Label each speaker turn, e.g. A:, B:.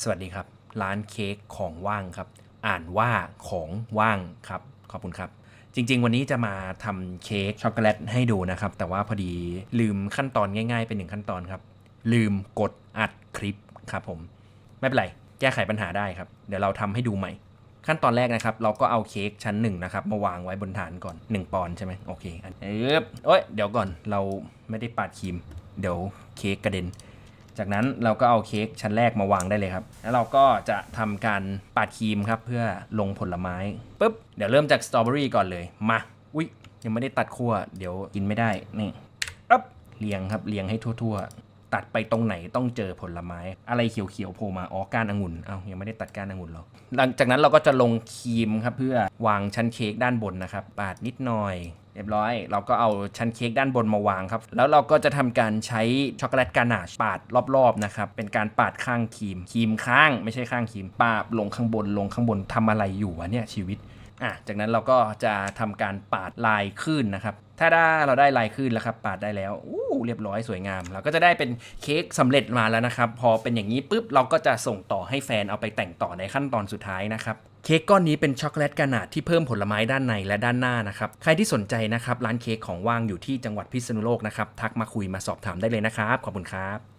A: สวัสดีครับ ร้านเค้กของว่างครับ อ่านว่าของว่างครับ ขอบคุณครับ จริง ๆ วันนี้จะมาทำเค้กช็อกโกแลตให้ดูนะครับ แต่ว่าพอดีลืมขั้นตอนง่ายๆเป็นหนึ่งขั้นตอนครับ ลืมกดอัดคลิปครับผม ไม่เป็นไร แก้ไขปัญหาได้ครับ เดี๋ยวเราทำให้ดูใหม่ ขั้นตอนแรกนะครับ เราก็เอาเค้กชั้นหนึ่งนะครับมาวางไว้บนฐานก่อน 1 ปอนใช่ไหมโอเคอันเอ๊บโอ้ยเดี๋ยวก่อนเราไม่ได้ปาดครีม เดี๋ยวเค้กกระเด็น จากนั้นเราก็เอาเค้กชั้นแรกมาวางได้เลยครับ แล้วเราก็จะทำการปาดครีมครับเพื่อลงผลไม้ปุ๊บ เดี๋ยวเริ่มจากสตรอเบอรี่ก่อนเลย มา อุ้ยยังไม่ได้ตัดขั้ว เดี๋ยวกินไม่ได้ นี่ปั๊บเรียงครับ เรียงให้ทั่ว ๆ ตัดไปตรงไหนต้องเจอผลไม้ อะไรเขียวๆโผล่มาอ๋อก้านองุ่นเอ้ายังไม่ได้ตัดก้านองุ่นหรอกหลังจากนั้นเราก็จะลงครีมครับเพื่อวางชั้นเค้กด้านบนนะครับปาดนิดหน่อยเรียบร้อย เราก็เอาชั้นเค้กด้านบนมาวางครับ แล้วเราก็จะทำการใช้ช็อกโกแลตกานาชปาดรอบๆนะครับ เป็นการปาดข้างครีมครีมข้าง ไม่ใช่ข้างครีมปาบลงข้างบนลงข้างบนทำอะไรอยู่วะเนี่ยชีวิต อะจากนั้นเราก็จะทำการปาดลายขึ้นนะครับ ถ้าได้เราได้ลายขึ้นแล้วครับ ปาดได้แล้วอู้เรียบร้อยสวยงาม เราก็จะได้เป็นเค้กสำเร็จมาแล้วนะครับ พอเป็นอย่างนี้ปุ๊บเราก็จะส่งต่อให้แฟนเอาไปแต่งต่อในขั้นตอนสุดท้ายนะครับเค้กก้อนนี้เป็นช็อกโกแลตกานาดที่เพิ่มผลไม้ด้านในและด้านหน้านะครับ ใครที่สนใจนะครับ ร้านเค้กของว่างอยู่ที่จังหวัดพิษณุโลกนะครับ ทักมาคุยมาสอบถามได้เลยนะครับ ขอบคุณครับ